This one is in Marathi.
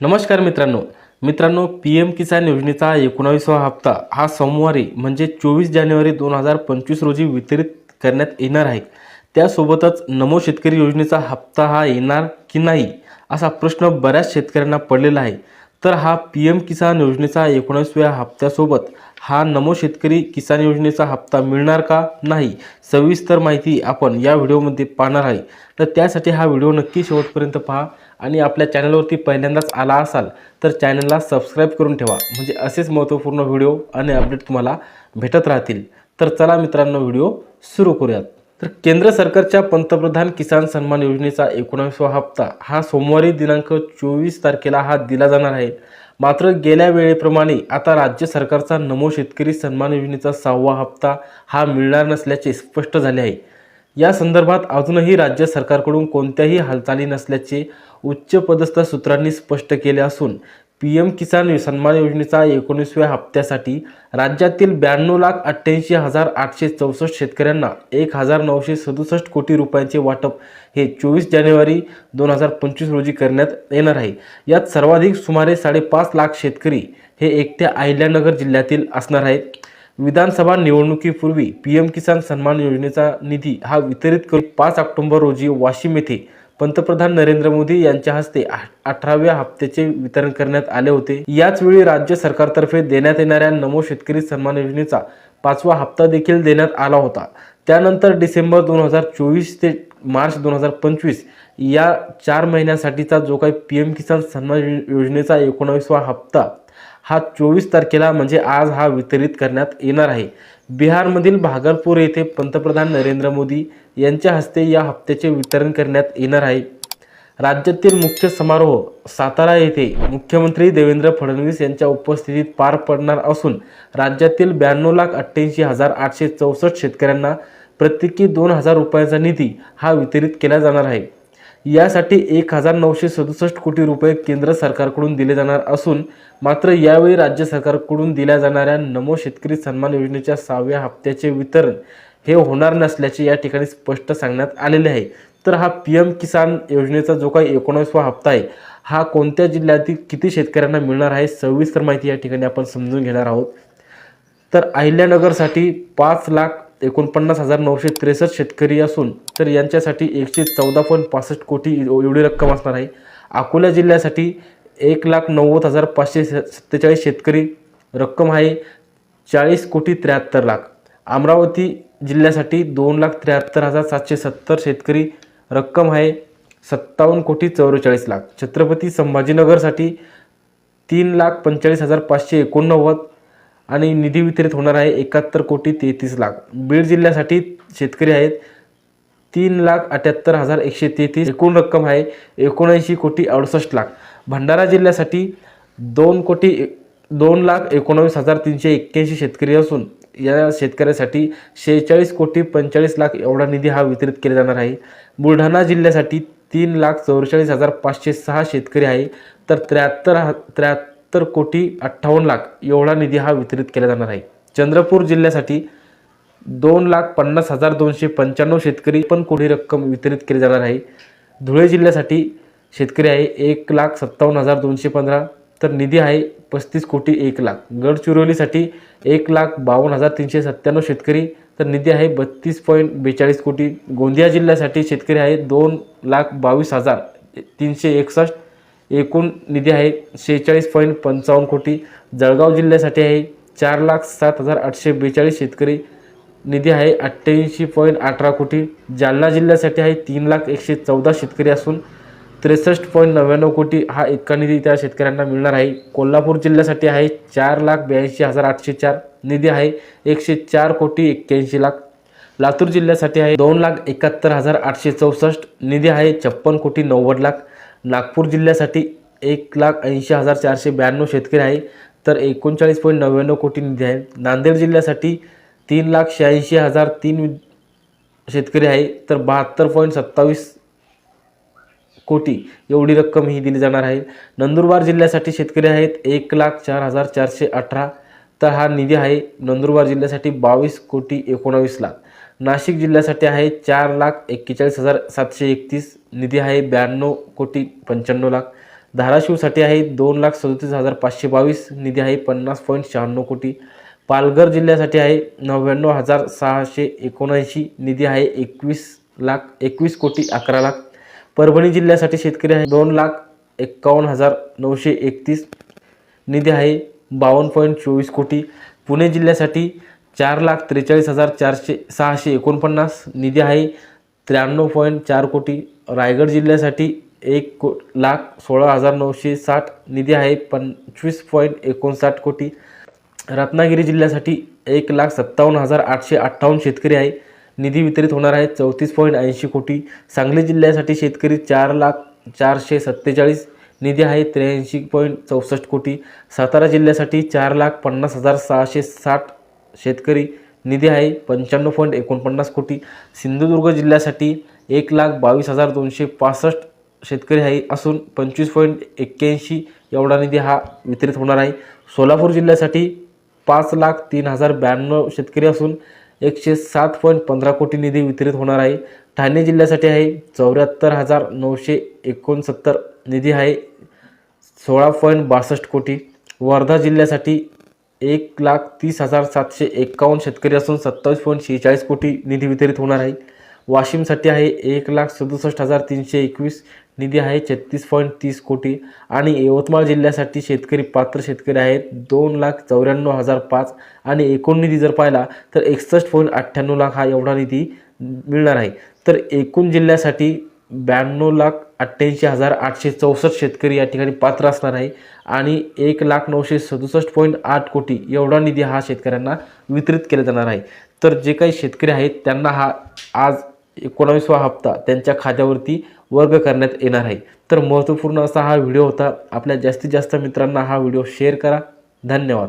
नमस्कार मित्रांनो. मित्रांनो पी एम किसान योजनेचा एकोणावीसवा हप्ता हा सोमवारी म्हणजे चोवीस जानेवारी दोन हजार पंचवीस रोजी वितरित करण्यात येणार आहे. त्यासोबतच नमो शेतकरी योजनेचा हप्ता हा येणार की नाही असा प्रश्न बऱ्याच शेतकऱ्यांना पडलेला आहे. तर हा पी एम किसान योजनेचा एकोणीसव्या हप्त्यासोबत हा नमो शेतकरी किसान योजनेचा हप्ता मिळणार का? नाही. सविस्तर माहिती आपण या व्हिडिओमध्ये पाहणार आहे. तर त्यासाठी हा व्हिडिओ नक्की शेवटपर्यंत पहा आणि आपल्या चॅनलवरती पहिल्यांदाच आला असाल तर चॅनलला सबस्क्राईब करून ठेवा. म्हणजे असेच महत्त्वपूर्ण व्हिडिओ आणि अपडेट तुम्हाला भेटत राहतील. तर चला मित्रांनो व्हिडिओ सुरू करूयात. तर केंद्र सरकारच्या पंतप्रधान किसान सन्मान योजनेचा एकोणावीसवा हप्ता हा सोमवारी दिनांक चोवीस तारखेला हा दिला जाणार आहे. मात्र गेल्या वेळेप्रमाणे आता राज्य सरकारचा नमो शेतकरी सन्मान योजनेचा सहावा हप्ता हा मिळणार नसल्याचे स्पष्ट झाले आहे. या संदर्भात अजूनही राज्य सरकारकडून कोणत्याही हालचाली नसल्याचे उच्चपदस्थ सूत्रांनी स्पष्ट केले असून पी एम किसान सन्मान योजनेचा एकोणीसव्या हप्त्यासाठी राज्यातील ब्याण्णव लाख अठ्ठ्याऐंशी हजार आठशे चौसष्ट शेतकऱ्यांना एक हजार नऊशे सदुसष्ट कोटी रुपयांचे वाटप हे चोवीस जानेवारी दोन हजार पंचवीस रोजी करण्यात येणार आहे. यात सर्वाधिक सुमारे साडेपाच लाख शेतकरी हे एकट्या अहिल्यानगर जिल्ह्यातील असणार आहेत. विधानसभा निवडणुकीपूर्वी पी एम किसान सन्मान योजनेचा निधी हा वितरित करून पाच ऑक्टोबर रोजी वाशिम येथे पंतप्रधान नरेंद्र मोदी यांच्या हस्ते अठराव्या हप्त्याचे वितरण करण्यात आले होते. याच वेळी राज्य सरकारतर्फे देण्यात येणाऱ्या नमो शेतकरी सन्मान योजनेचा पाचवा हप्ता देखील देण्यात आला होता. त्यानंतर डिसेंबर दोन हजार चोवीस ते मार्च दोन हजार पंचवीस या चार महिन्यासाठीचा जो काही पी एम किसान सन्मान योजनेचा एकोणावीसवा हप्ता हा चोवीस तारखेला म्हणजे आज हा वितरित करण्यात येणार आहे. बिहारमधील भागलपूर येथे पंतप्रधान नरेंद्र मोदी यांच्या हस्ते या हप्त्याचे वितरण करण्यात येणार आहे. राज्यातील मुख्य समारोह सातारा येथे मुख्यमंत्री देवेंद्र फडणवीस यांच्या उपस्थितीत पार पडणार असून राज्यातील ब्याण्णव लाख अठ्ठ्याऐंशी हजार आठशे चौसष्ट शेतकऱ्यांना प्रत्येकी दोन हजार रुपयांचा निधी हा वितरित केला जाणार आहे. यासाठी एक हजार नऊशे सदुसष्ट कोटी रुपये केंद्र सरकारकडून दिले जाणार असून मात्र यावेळी राज्य सरकारकडून दिल्या जाणाऱ्या नमो शेतकरी सन्मान योजनेच्या सहाव्या हप्त्याचे वितरण हे होणार नसल्याचे या ठिकाणी स्पष्ट सांगण्यात आलेले आहे. तर हा पी एम किसान योजनेचा जो काही एकोणावीसवा हप्ता आहे हा कोणत्या जिल्ह्यातील किती शेतकऱ्यांना मिळणार आहे सविस्तर माहिती या ठिकाणी आपण समजून घेणार आहोत. तर अहिल्यानगरसाठी पाच लाख एकोणपन्नास हजार नऊशे त्रेसष्ट शेतकरी असून तर यांच्यासाठी एकशे चौदा पॉईंट पासष्ट कोटी एवढी रक्कम असणार आहे. अकोला जिल्ह्यासाठी एक लाख नव्वद हजार पाचशे सत्तेचाळीस शेतकरी रक्कम आहे. चाळीस कोटी त्र्याहत्तर लाख. अमरावती जिल्ह्यासाठी दोन लाख त्र्याहत्तर हजार सातशे सत्तर शेतकरी रक्कम आहे. सत्तावन्न कोटी चौवेचाळीस लाख. छत्रपती संभाजीनगरसाठी तीन लाख पंचेचाळीस हजार पाचशे एकोणनव्वद आणि निधी वितरित होणार आहे एकाहत्तर कोटी तेहतीस लाख. बीड जिल्ह्यासाठी शेतकरी आहेत तीन लाख अठ्याहत्तर हजार एकशे तेहतीस. एकूण रक्कम आहे एकोणऐंशी कोटी अडुसष्ट लाख. भंडारा जिल्ह्यासाठी दोन कोटी दोन लाख एकोणावीस हजार तीनशे एक्क्याऐंशी शेतकरी असून या शेतकऱ्यासाठी शेहेचाळीस कोटी पंचेचाळीस लाख एवढा निधी हा वितरित केला जाणार आहे. बुलढाणा जिल्ह्यासाठी तीन लाख चौवेचाळीस हजार पाचशे सहा शेतकरी आहे. तर त्र्याहत्तर हा सत्तर कोटी अठ्ठावन्न लाख एवढा निधी हा वितरित केला जाणार आहे. चंद्रपूर जिल्ह्यासाठी दोन लाख पन्नास हजार दोनशे पंच्याण्णव शेतकरी पण कोटी रक्कम वितरित केली जाणार आहे. धुळे जिल्ह्यासाठी शेतकरी आहे एक लाख सत्तावन्न हजार दोनशे पंधरा तर निधी आहे पस्तीस कोटी एक लाख. गडचिरोलीसाठी एक लाख बावन्न हजार तीनशे सत्त्याण्णव शेतकरी तर निधी आहे बत्तीस पॉईंट बेचाळीस कोटी. गोंदिया जिल्ह्यासाठी शेतकरी आहे दोन लाख बावीस हजार तीनशे एकसष्ट एकूण निधी आहे शेहेचाळीस पॉईंट पंचावन्न कोटी. जळगाव जिल्ह्यासाठी आहे चार लाख सात हजार आठशे बेचाळीस शेतकरी. निधी आहे अठ्ठ्याऐंशी पॉईंट अठरा कोटी. जालना जिल्ह्यासाठी आहे तीन लाख एकशे चौदा शेतकरी असून त्रेसष्ट पॉईंट नव्याण्णव कोटी हा इतका निधी त्या शेतकऱ्यांना मिळणार आहे. कोल्हापूर जिल्ह्यासाठी आहे चार लाख ब्याऐंशी हजार आठशे चार. निधी आहे एकशे चार कोटी एक्क्याऐंशी लाख. लातूर जिल्ह्यासाठी आहे दोन लाख एकाहत्तर हजार आठशे चौसष्ट. निधी आहे छप्पन कोटी नव्वद लाख. नागपूर जिल्ह्यासाठी एक लाख ऐंशी हजार चारशे ब्याण्णव शेतकरी आहे तर एकोणचाळीस पॉईंट नव्याण्णव कोटी निधी आहे. नांदेड जिल्ह्यासाठी तीन लाख शहाऐंशी हजार तीन शेतकरी आहे तर बहात्तर पॉईंट सत्तावीस कोटी एवढी रक्कम ही दिली जाणार आहे. नंदुरबार जिल्ह्यासाठी शेतकरी आहेत एक लाख चार हजार चारशे अठरा तर हा निधी आहे नंदुरबार जिल्ह्यासाठी बावीस कोटी एकोणावीस लाख. नाशिक जिल्ह्यासाठी आहे चार लाख एक्केचाळीस हजार सातशे एकतीस. निधी आहे ब्याण्णव कोटी पंच्याण्णव लाख. धाराशिवसाठी आहे दोन लाख सदतीस हजार पाचशे बावीस. निधी आहे पन्नास पॉईंट शहाण्णव कोटी. पालघर जिल्ह्यासाठी आहे नव्याण्णव हजार सहाशे एकोणऐंशी. निधी आहे एकवीस लाख एकवीस कोटी अकरा लाख. परभणी जिल्ह्यासाठी शेतकरी आहे दोन लाख एक्कावन्न हजार नऊशे एकतीस. निधी आहे बावन्न पॉईंट चोवीस कोटी. पुणे जिल्ह्यासाठी चार लाख त्रेचाळीस हजार चारशे सहाशे एकोणपन्नास निधी आहे. त्र्याण्णव पॉईंट चार कोटी. रायगड जिल्ह्यासाठी एक को लाख सोळा हजार नऊशे साठ निधी आहे. पंचवीस पॉईंट एकोणसाठ कोटी. रत्नागिरी जिल्ह्यासाठी एक लाख सत्तावन्न हजार आठशे अठ्ठावन्न शेतकरी आहे. निधी वितरित होणार आहे चौतीस पॉईंट ऐंशी कोटी. सांगली जिल्ह्यासाठी शेतकरी चार लाख चारशे सत्तेचाळीस निधी आहे. त्र्याऐंशी पॉईंट चौसष्ट कोटी. सातारा जिल्ह्यासाठी चार लाख पन्नास हजार सहाशे साठ शेतकरी निधी आहे. पंच्याण्णव पॉईंट एकोणपन्नास कोटी. सिंधुदुर्ग जिल्ह्यासाठी एक लाख बावीस हजार दोनशे पासष्ट शेतकरी आहे असून पंचवीस पॉईंट एक्क्याऐंशी एवढा निधी हा वितरित होणार आहे. सोलापूर जिल्ह्यासाठी पाच लाख तीन हजार ब्याण्णव शेतकरी असून एकशे सात पॉईंट पंधरा कोटी निधी वितरित होणार आहे. ठाणे जिल्ह्यासाठी आहे चौऱ्याहत्तर हजार नऊशे एकोणसत्तर निधी आहे. सोळा पॉईंट बासष्ट कोटी. वर्धा जिल्ह्यासाठी एक लाख तीस हजार सातशे एक्कावन्न शेतकरी असून सत्तावीस पॉईंट शेहेचाळीस कोटी निधी वितरित होणार आहे. वाशिमसाठी आहे एक लाख सदुसष्ट हजार तीनशे एकवीस निधी आहे छत्तीस पॉईंट तीस कोटी. आणि यवतमाळ जिल्ह्यासाठी शेतकरी पात्र शेतकरी आहेत दोन लाख चौऱ्याण्णव हजार पाच आणि एकूण निधी जर पाहिला तर एकसष्ट पॉईंट अठ्ठ्याण्णव लाख हा एवढा निधी मिळणार आहे. तर एकूण जिल्ह्यासाठी ब्याण्णव लाख अठ्ठ्याऐंशी हजार आठशे चौसष्ट शेतकरी या ठिकाणी पात्र असणार आहे. आणि एक लाख नऊशे सदुसष्ट पॉईंट आठ कोटी एवढा निधी हा शेतकऱ्यांना वितरित केला जाणार आहे. तर जे काही शेतकरी आहेत त्यांना हा आज एकोणावीसवा हप्ता त्यांच्या खात्यावरती वर्ग करण्यात येणार आहे. तर महत्त्वपूर्ण असा हा व्हिडिओ होता. आपल्या जास्तीत जास्त मित्रांना हा व्हिडिओ शेअर करा. धन्यवाद.